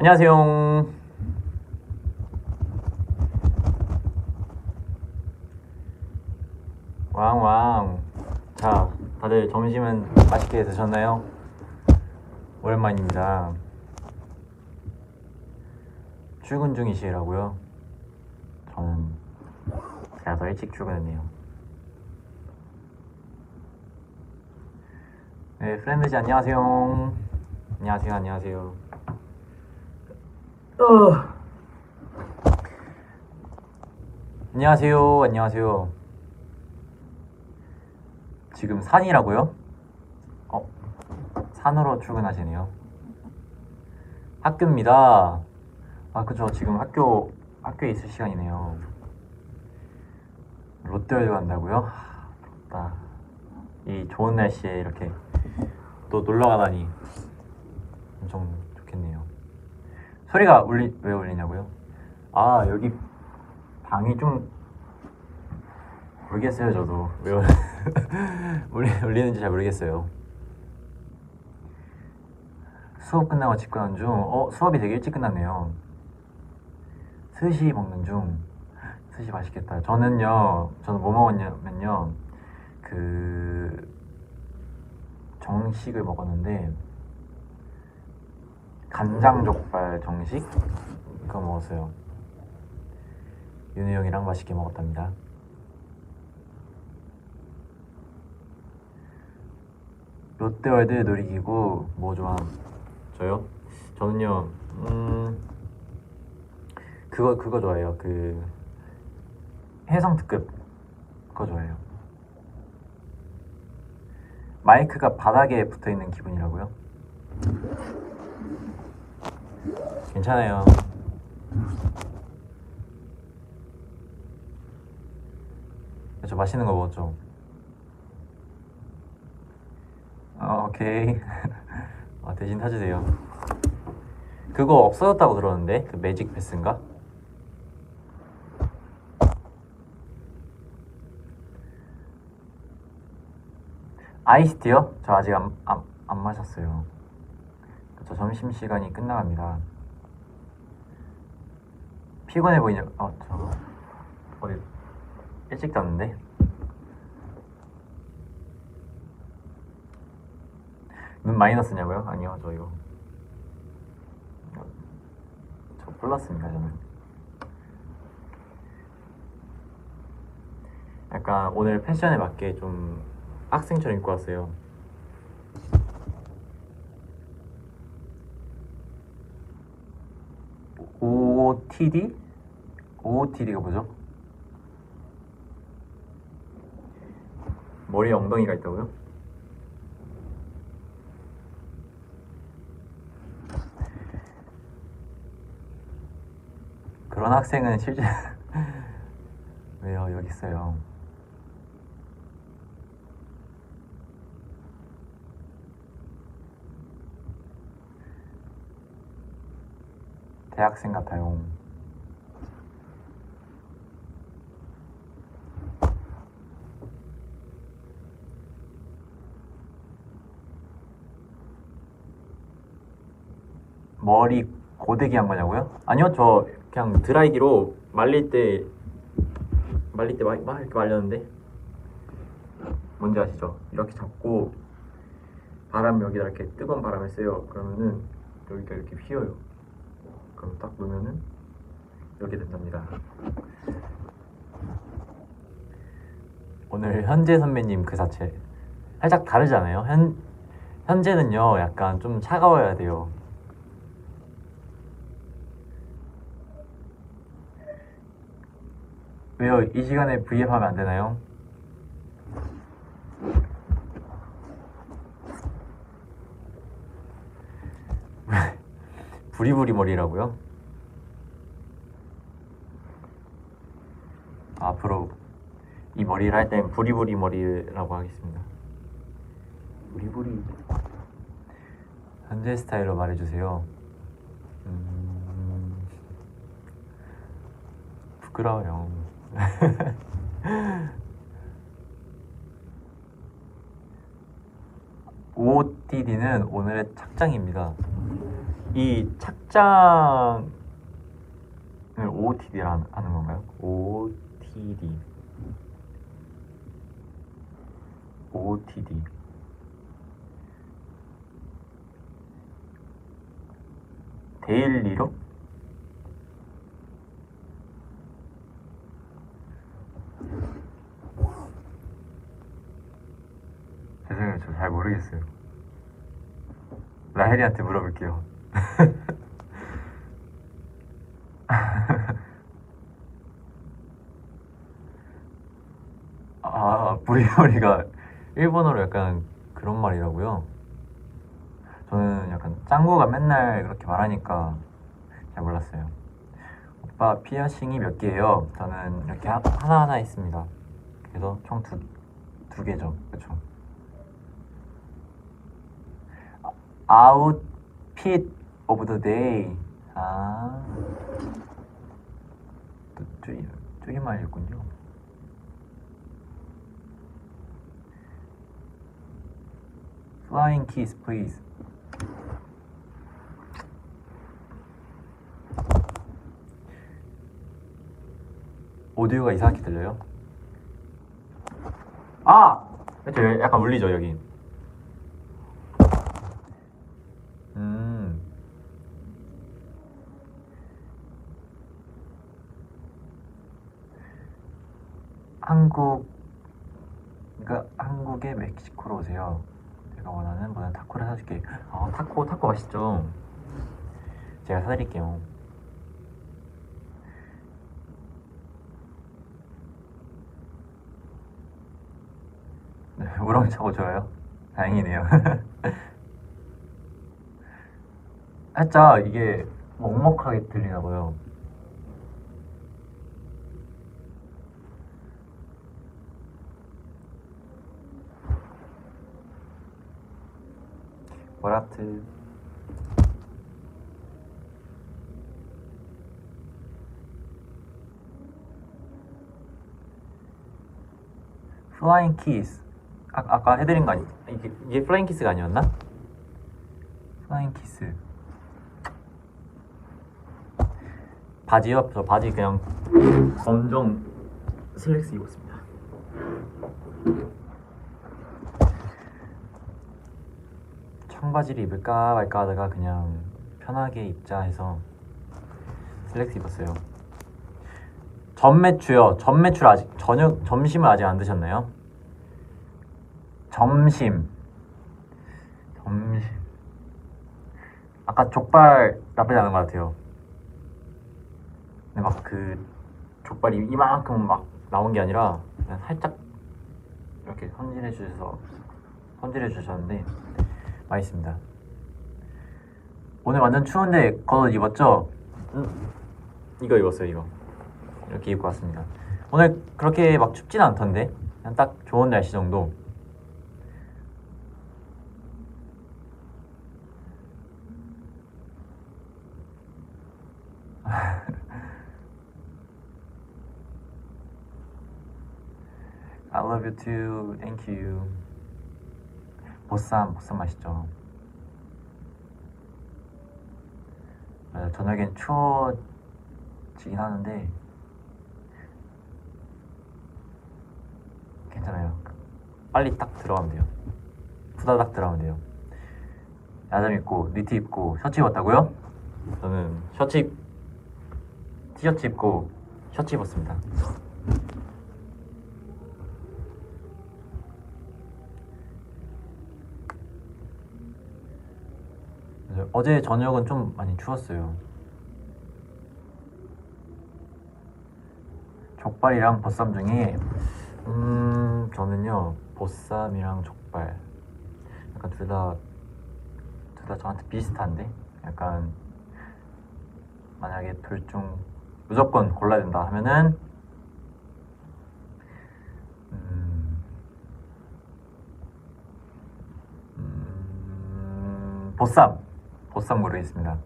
안녕하세요. 왕왕. 자, 다들 점심은 맛있게 드셨나요? 오랜만입니다. 출근 중이시라고요? 저는 제가 더 일찍 출근했네요. 네, 프렌드지 안녕하세요. 안녕하세요, 안녕하세요. 어. 안녕하세요, 안녕하세요. 지금 산이라고요? 어, 산으로 출근하시네요. 학교입니다. 아, 그죠. 지금 학교, 학교에 있을 시간이네요. 롯데월드 간다고요? 하, 부럽다. 이 좋은 날씨에 이렇게 또 놀러 가다니 엄청 좋겠네요. 소리가 울리, 왜 울리냐고요? 아, 여기 방이 좀 모르겠어요, 저도. 왜 울- 울리, 울리는지 잘 모르겠어요. 수업 끝나고 집 가는 중, 어, 수업이 되게 일찍 끝났네요. 스시 먹는 중. 스시 맛있겠다. 저는요, 저는 뭐 먹었냐면요, 그, 정식을 먹었는데, 간장 족발 정식? 그거 먹었어요. 윤우 형이랑 맛있게 먹었답니다. 롯데월드 놀이기구 뭐 좋아? 저요? 저는요, 음, 그거 그거 좋아해요. 그 해성 특급 그거 좋아해요. 마이크가 바닥에 붙어 있는 기분이라고요? 괜찮아요. 저 맛있는 거 먹었죠? 어, 오케이. 아, 대신 타주세요. 그거 없어졌다고 들었는데 그 매직 패스인가? 아이스티요? 저 아직 안, 안, 안 마셨어요. 저 점심 시간이 끝나갑니다. 피곤해 보이냐? 어, 저 어디 일찍 잤는데? 눈 마이너스냐고요? 아니요, 저 이거 저 플러스입니다, 저는. 약간 오늘 패션에 맞게 좀 학생처럼 입고 왔어요. OOTD? OOTD가 뭐죠? 머리에 엉덩이가 있다고요? 그런 학생은 실제 왜요? 여기 있어요. 대학생 같아요. 머리 고데기 한 거냐고요? 아니요, 저 그냥 드라이기로 말릴 때 말릴 때 막, 막 이렇게 말렸는데 뭔지 아시죠? 이렇게 잡고 바람 여기다 이렇게 뜨거운 바람을 쐬요. 그러면은 여기가 이렇게 휘어요. 그럼 딱 놓으면은 이렇게 된답니다. 오늘 현재 선배님 그 자체 살짝 다르잖아요. 현 현재는요 약간 좀 차가워야 돼요. 왜요? 이 시간에 V앱 하면 안 되나요? 부리부리 머리라고요? 앞으로 이 머리를 할 땐 부리부리 머리라고 하겠습니다. 부리부리 현재 스타일로 말해주세요. 음... 부끄러워요. OOTD는 오늘의 착장입니다. 이 착장을 OOTD라 하는 건가요? OOTD OOTD 데일리로? 죄송해요 저 잘 모르겠어요 라헬이한테 물어볼게요 아 브리오리가 일본어로 약간 그런 말이라고요? 저는 약간 짱구가 맨날 그렇게 말하니까 잘 몰랐어요. 오빠 피어싱이 몇 개예요? 저는 이렇게 하, 하나하나 있습니다. 그래서 총 두 두 개죠. 그렇죠? 아웃핏 오브 더 데이. 아. 또 줄임 줄임말이었군요. Flying kiss, please. 오디오가 이상하게 들려요? 아! 저 약간 울리죠 여기. 음. 한국 그러니까 한국에 멕시코로 오세요. 제가 원하는 모든 타코를 사줄게. 아 타코 타코 맛있죠. 제가 사드릴게요. 네, 우렁차고 좋아요. 다행이네요. 살짝 이게 먹먹하게 들리나 봐요. 보라트 플라잉 키스 아, 아까 해드린 거 아니 이게, 이게 플라잉 키스가 아니었나? 플라잉 키스 바지요? 저 바지 그냥 검정 슬랙스 입었습니다 청바지를 입을까 말까 하다가 그냥 편하게 입자 해서 슬랙스 입었어요 전매추요 전매추 아직 저녁 점심을 아직 안 드셨나요? 점심. 점심. 아까 족발 나쁘지 않은 것 같아요. 근데 막 그 족발이 이만큼 막 나온 게 아니라 그냥 살짝 이렇게 손질해 주셔서 손질해 주셨는데 맛있습니다. 오늘 완전 추운데 겉옷 입었죠? 이거 입었어요 이거. 이렇게 입고 왔습니다. 오늘 그렇게 막 춥진 않던데? 그냥 딱 좋은 날씨 정도 I love you too. Thank you. 보쌈, 보쌈 맛있죠. 저녁엔 추워지긴 하는데 괜찮아요. 빨리 딱 들어가면 돼요. 후다닥 들어가면 돼요. 야잠 입고 니트 입고 셔츠 입었다고요? 저는 셔츠 입 티셔츠 입고 셔츠 입었습니다. 맞아요. 어제 저녁은 좀 많이 추웠어요. 족발이랑 보쌈 중에 음 저는요 보쌈이랑 족발. 약간 둘 다 둘 다 저한테 비슷한데? 약간 만약에 둘 중 무조건 골라야 된다 하면은 음, 음, 보쌈 보쌈 고르겠습니다.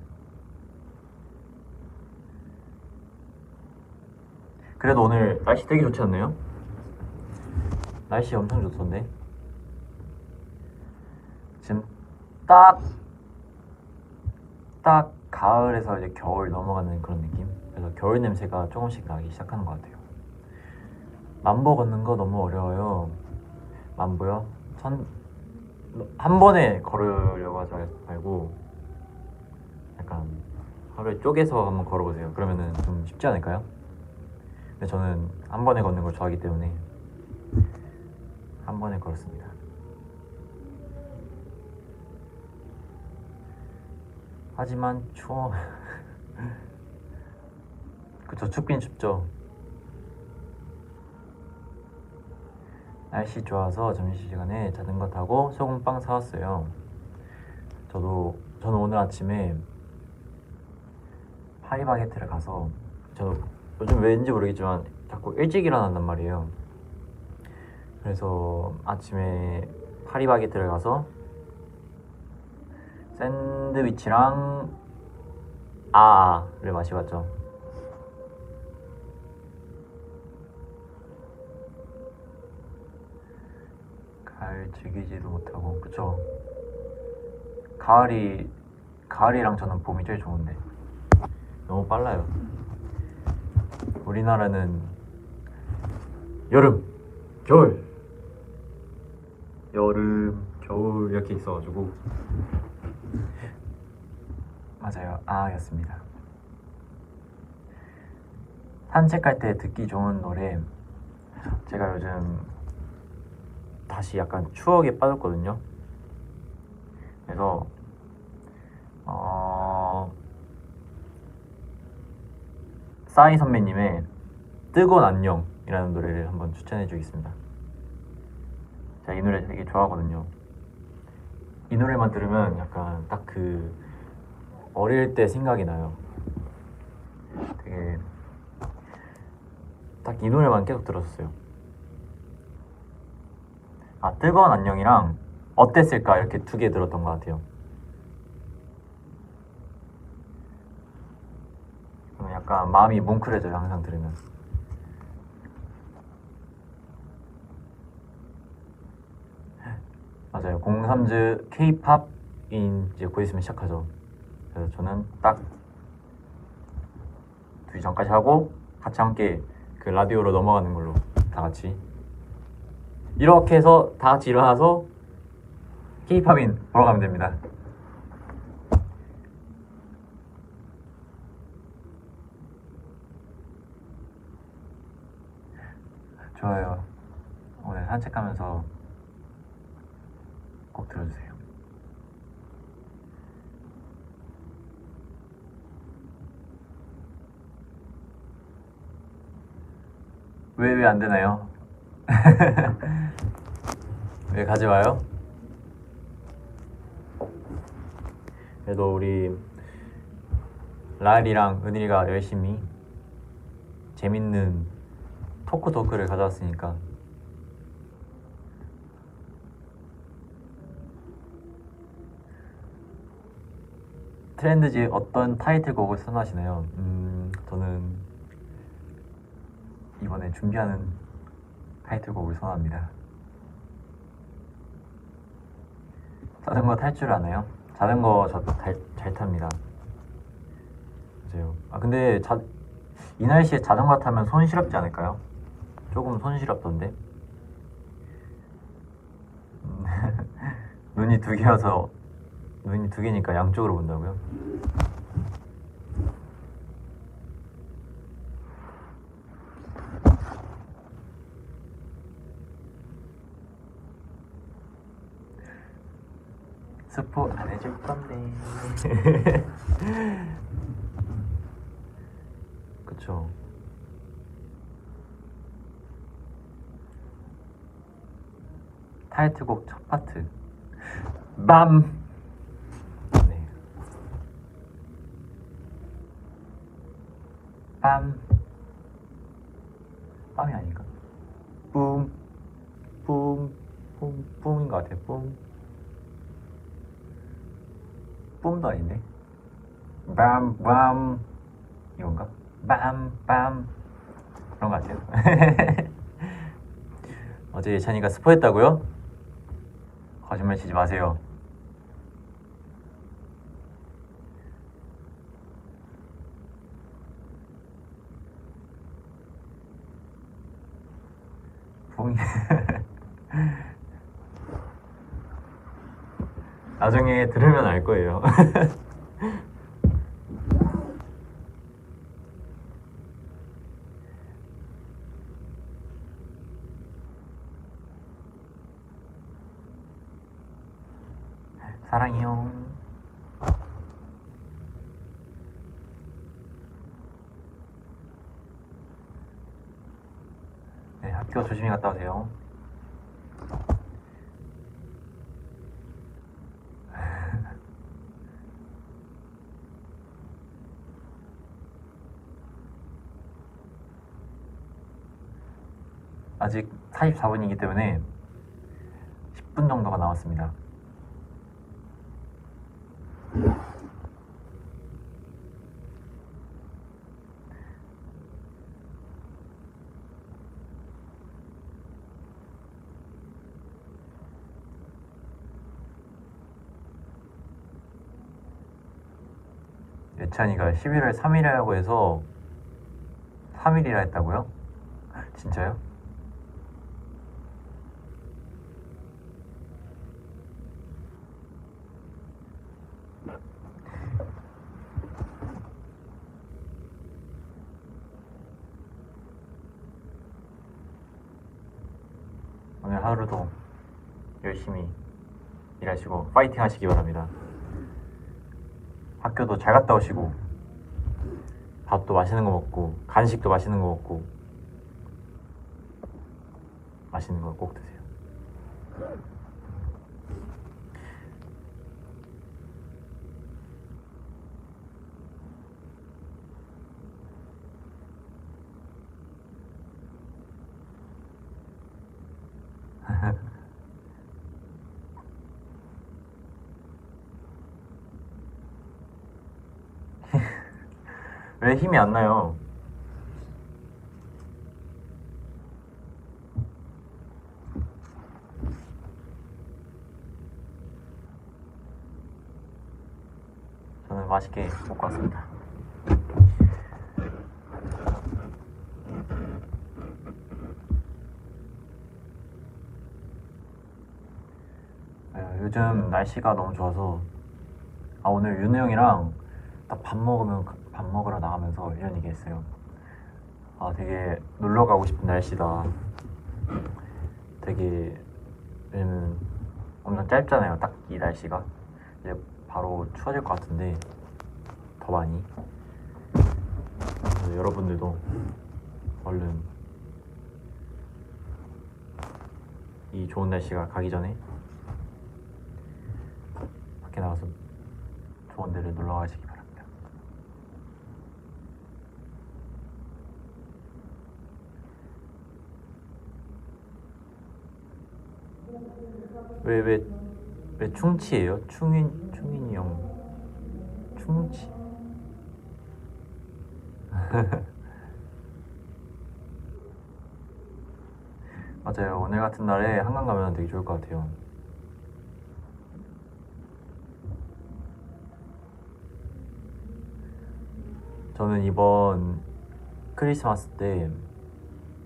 그래도 오늘 날씨 되게 좋지 않나요? 날씨 엄청 좋던데 지금 딱 딱 가을에서 이제 겨울 넘어가는 그런 느낌. 그래서 겨울 냄새가 조금씩 나기 시작하는 것 같아요. 만보 걷는 거 너무 어려워요. 만보요? 천, 한 번에 걸으려고 하지 말고 하루에 쪼개서 한번 걸어보세요. 그러면은 좀 쉽지 않을까요? 근데 저는 한 번에 걷는 걸 좋아하기 때문에 한 번에 걸었습니다. 하지만 추워. 그쵸, 춥긴 춥죠. 날씨 좋아서 점심시간에 자전거 타고 소금빵 사왔어요. 저도, 저는 오늘 아침에 파리바게트를 가서, 저 요즘 왠지 모르겠지만 자꾸 일찍 일어난단 말이에요. 그래서 아침에 파리바게트를 가서 샌드위치랑 아를 마셔봤죠. 가을 즐기지도 못하고 그쵸? 가을이 가을이랑 저는 봄이 제일 좋은데 너무 빨라요. 우리나라는 여름, 겨울, 여름, 겨울 이렇게 있어가지고 맞아요. 아였습니다. 산책할 때 듣기 좋은 노래 제가 요즘 다시 약간 추억에 빠졌거든요. 그래서 어... 싸이 선배님의 뜨거운 안녕이라는 노래를 한번 추천해 주겠습니다. 제가 이 노래 되게 좋아하거든요. 이 노래만 들으면 약간 딱 그 어릴 때 생각이 나요. 되게 딱 이 노래만 계속 들었어요. 아 뜨거운 안녕이랑 어땠을까 이렇게 두 개 들었던 것 같아요. 약간 마음이 뭉클해져요 항상 들으면. 맞아요. 03즈 K-팝인 이제 곧 있으면 시작하죠. 그래서 저는 딱 2시 전까지 하고 같이 함께 그 라디오로 넘어가는 걸로 다 같이 이렇게 해서 다 같이 일어나서 K-팝인 보러 가면 됩니다. 좋아요. 오늘 산책하면서 꼭 들어주세요. 왜 왜 안 되나요? 왜 가지 마요? 그래도 우리 라일이랑 은일이가 열심히 재밌는 토크 토크를 가져왔으니까 트렌드지 어떤 타이틀곡을 선호하시나요? 음, 저는 이번에 준비하는 타이틀곡을 선호합니다. 자전거 탈 줄 아나요? 자전거 저도 잘, 잘 탑니다. 맞아요. 아 근데 자, 이 날씨에 자전거 타면 손 시렵지 않을까요? 조금 손 시렵던데. 음, 눈이 두 개여서 눈이 두 개니까 양쪽으로 본다고요? 스포 안 해줄 건데. 그쵸. 타이틀곡 첫 파트. 빰! 네. 빰. 빰이 아닌가? 뿜. 뿜. 뿜. 뿜인 것 같아, 뿜. 뿜도 아닌데? 빰, 빰. 이건가? 빰, 빰. 그런 것 같아요. 어제 예찬이가 스포했다고요? 거짓말 치지 마세요. 봉이 나중에 들으면 알 거예요. 사랑해요. 네, 학교 조심히 갔다 오세요. 아직 44분이기 때문에 10분 정도가 남았습니다. 예찬이가 11월 3일이라고 해서 3일이라 했다고요? 진짜요? 오늘 하루도 열심히 일하시고 파이팅 하시기 바랍니다. 학교도 잘 갔다 오시고 밥도 맛있는 거 먹고 간식도 맛있는 거 먹고 맛있는 거 꼭 드세요. 왜 힘이 안 나요? 저는 맛있게 먹고 왔습니다. 네, 요즘 날씨가 너무 좋아서 아 오늘 윤우 형이랑 딱 밥 먹으면 밥 먹으러 나가면서 이런 얘기 했어요. 아 되게 놀러 가고 싶은 날씨다. 되게 왜냐면 엄청 짧잖아요. 딱 이 날씨가 이제 바로 추워질 것 같은데 더 많이. 그래서 여러분들도 얼른 이 좋은 날씨가 가기 전에 밖에 나가서 좋은 데를 놀러 가시기 바랍니다. 왜, 왜, 왜 충치예요? 충인, 충인이 형. 충치. 맞아요. 오늘 같은 날에 한강 가면 되게 좋을 것 같아요. 저는 이번 크리스마스 때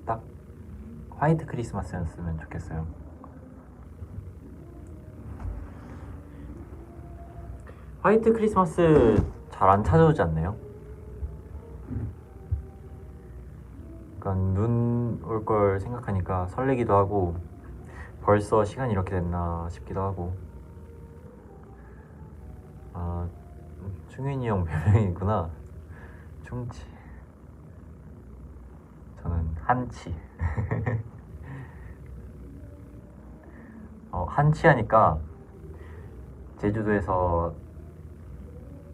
딱 화이트 크리스마스였으면 좋겠어요. 화이트 크리스마스 잘 안 찾아오지 않나요? 약간 눈 올 걸 생각하니까 설레기도 하고 벌써 시간이 이렇게 됐나 싶기도 하고. 아 충윤이 형 별명이구나. 충치. 저는 한치. 어, 한치 하니까 제주도에서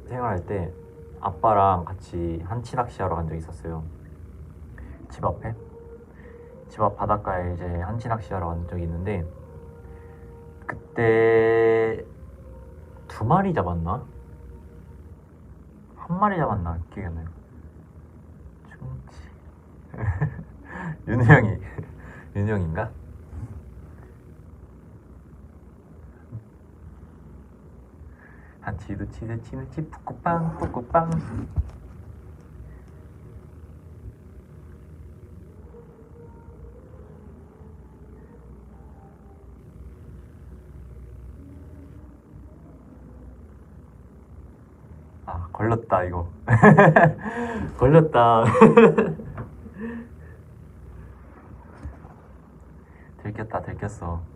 생활할 때 아빠랑 같이 한치 낚시하러 간 적이 있었어요. 집 앞에? 집 앞 바닷가에 이제 한치 낚시하러 간 적이 있는데 그때 두 마리 잡았나? 한 마리 잡았나? 기억이 안 나요. 충치. 윤우 형이. 윤우 형인가? 반치도 치세 치느치 푸꾸빵 푸꾸빵. 아 걸렸다 이거. 걸렸다. 들켰다 들켰어.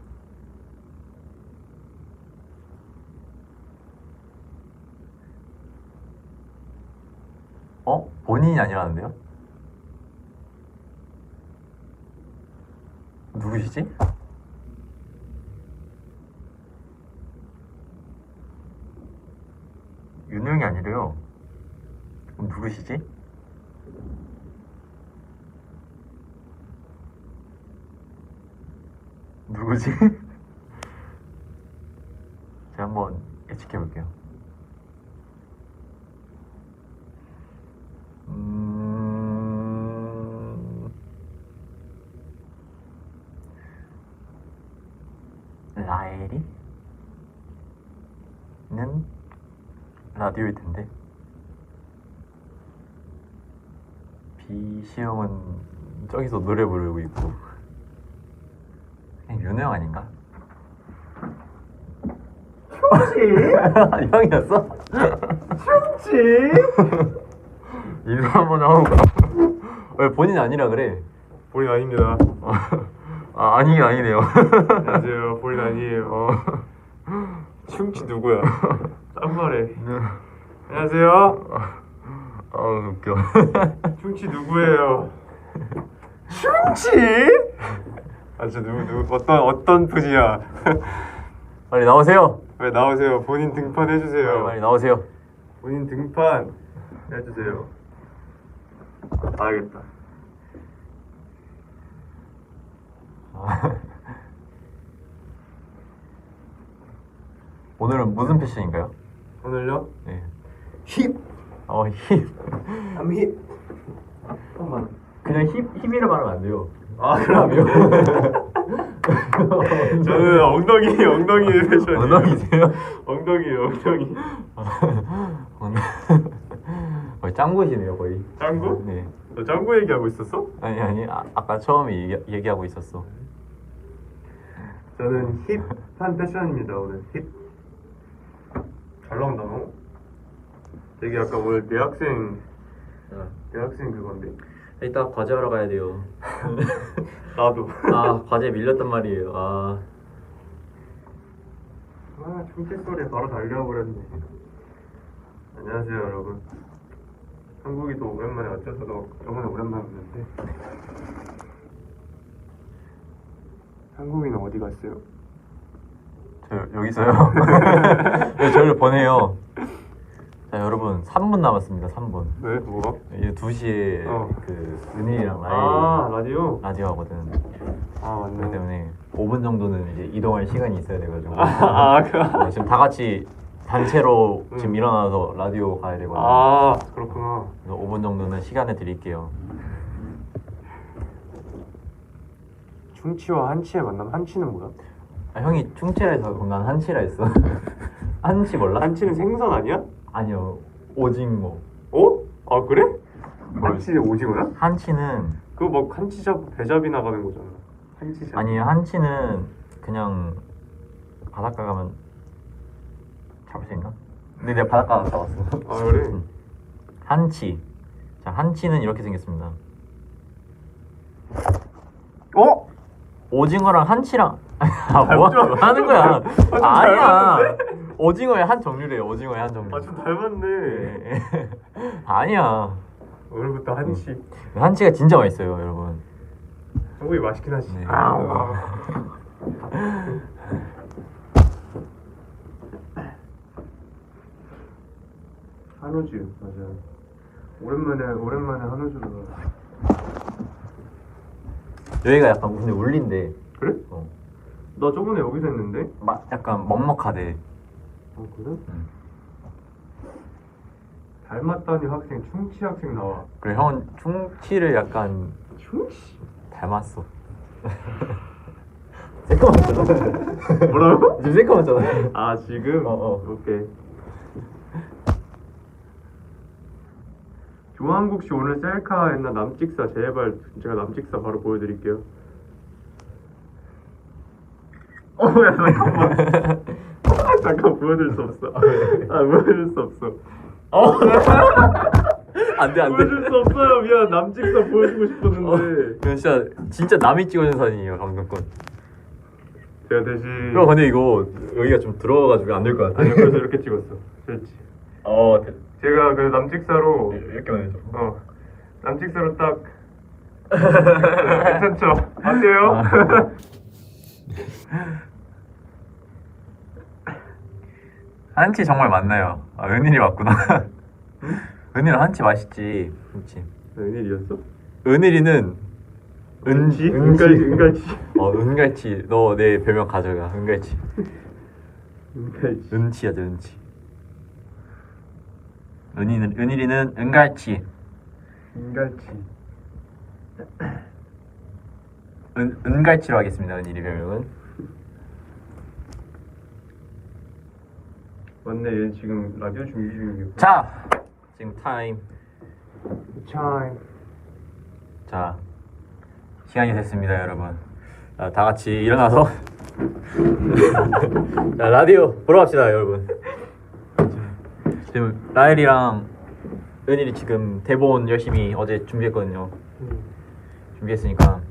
어? 본인이 아니라는데요? 누구시지? 윤영이 아니래요. 그럼 누구시지? 누구지? 제가 한번 예측해 볼게요. 음... 라엘이? 는 라디오일 텐데 비시영은 저기서 노래 부르고 있고 그냥 윤호 형 아닌가? 형이었어? 치? 인사 한번 하고 가. 왜 본인 아니라 그래? 본인 아닙니다. 아 아니 아니네요. 안녕하세요. 본인 아니에요. 어. 충치 누구야? 딴말해. 안녕하세요. 아 웃겨. 충치 누구예요? 충치? 아, 저 누구 누구 어떤 어떤 분이야? 빨리 나오세요. 왜 나오세요? 본인 등판 해주세요. 빨리, 나오세요. 본인 등판 해주세요. 아. 오늘은 무슨 패션인가요? 오늘요? 네. 힙. 어 힙. I'm 힙. 잠깐만. 그냥 힙 힙이라 말하면 안 돼요. 아 그럼요. 저는 엉덩이 엉덩이 패션이에요. 엉덩이세요? 엉덩이. 엉덩이. 거의 짱구시네요 거의. 짱구? 네. 너 짱구 얘기하고 있었어? 아니 아니 아, 아까 처음에 얘기, 얘기하고 있었어. 저는 힙한 패션입니다 오늘 힙. 잘 나온다 너. 되게 약간 오늘 대학생 대학생 그건데. 이따 과제하러 가야 돼요. 나도. 아 과제 밀렸단 말이에요. 아아 충치 소리에 바로 달려와 버렸네. 안녕하세요 여러분. 한국이도 오랜만에 왔죠. 저도 저번에 오랜만에 왔는데. 한국이는 어디 갔어요? 저 여기 있어요. 네, 저를 보내요. 자 여러분 3분 남았습니다. 3분. 왜 뭐가? 이제 2시에 어. 그 은희랑 라이 아 라디오? 라디오 하거든. 아 맞네. 때문에 5분 정도는 이제 이동할 시간이 있어야 돼가지고 아, 그- 네, 지금 다 같이 단체로 지금 음. 일어나서 라디오 가야 되거든요. 아 그렇구나. 그래서 5분 정도는 시간을 드릴게요. 충치와 한치의 만남. 한치는 뭐야? 아, 형이 충치라 해서 건강 한치라 했어. 한치 몰라? 한치는 생선 아니야? 아니요 오징어. 어? 아 그래? 한치 오징어야? 한치는 그거 막 한치 잡 배잡이 나가는 거잖아. 한치 잡. 아니 한치는 그냥 바닷가 가면 잡을 수 있나? 근데 내가 바닷가 갔다 왔어. 아 그래? 한치. 자 한치는 이렇게 생겼습니다. 어? 오징어랑 한치랑 아, 뭐, 좀- 뭐 하는 거야? 아, 좀 아니야. 오징어의 한 종류래요. 오징어의 한 종류. 아 좀 닮았네. 예. 아니야. 오늘부터 한치. 한치가 진짜 맛있어요, 여러분. 한국이 맛있긴 하지. 네. 아, 한우주 맞아. 오랜만에 오랜만에 한우주로. 여기가 약간 근데 울린데, 그래? 어. 나 저번에 여기서 했는데. 막 약간 먹먹하대. 어 그래? 응. 닮았다니 학생 충치 학생 나와. 그래 형은 충치를 약간 충치? 닮았어. 새까맣잖아. 뭐라고? 지금 새까맣잖아. 아 지금? 어, 어. 오케이. 조한국 씨 오늘 셀카 했나 남찍사 제발 제가 남찍사 바로 보여드릴게요. 어야 잠깐만. 잠깐 보여줄 수 없어. 아 보여줄 수 없어. 어. 안돼 안돼. 보여줄 수 없어요. 미안 남직사 보여주고 싶었는데 이건 진짜 진짜 남이 찍어준 사진이에요 방금 건. 제가 대신 이거 근데 이거 여기가 좀 들어가가지고 안 될 것 같아. 아니 그래서 이렇게 찍었어. 그렇지. 어 대- 제가 그 남직사로 이렇게 만 해줘. 어 남직사로 딱 괜찮죠? 어때요? 아. 한치 정말 맞나요? 아 은일이 맞구나. 은일은 한치 맛있지. 그렇지. 웬일이었어? 은일이는 은지? 은지. 은갈치 은갈치 어 은갈치. 너 내 별명 가져가. 은갈치. 은갈치 은치야죠 은치. 은이는 은일이는 은갈치. 은갈치 은 은갈치로 하겠습니다. 은일이 별명은. 맞네. 얘 지금 라디오 준비 중이겠고. 자. 지금 타임. 차임 자. 시간이 됐습니다 여러분. 자, 다 같이 일어나서. 자, 라디오 보러 갑시다 여러분. 지금 라엘이랑 은일이 지금 대본 열심히 어제 준비했거든요. 준비했으니까.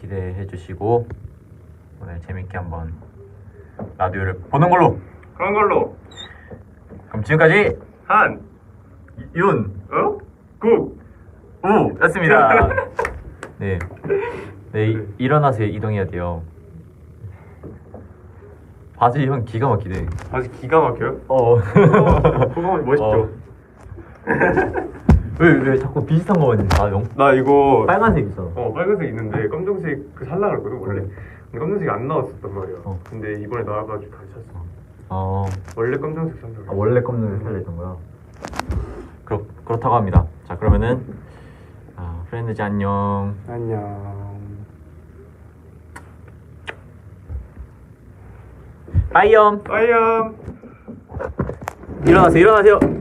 기대해 주시고 오늘 재밌게 한번 라디오를 보는 걸로 그런 걸로 그럼 지금까지 한 윤 어? 국 우였습니다. 네. 네, 이, 일어나서 이동해야 돼요. 바지 형 기가 막히네. 아주 기가 막혀요? 어. 그거 멋있죠? 왜, 왜 자꾸 비슷한 거만 다 형? 나 이거 빨간색 있어. 어 빨간색 있는데 검정색 그 살라 그랬거든 원래 검정색이 안 나왔었단 말이야 어. 근데 이번에 나와가지고 다시 샀어 어. 원래 검정색 산다 아, 원래 검정색 살려 있던 거야? 그렇, 그렇다고 합니다. 자, 그러면은, 아, 프렌드즈 안녕. 안녕 빠이염! 빠이염 일어나세요, 일어나세요!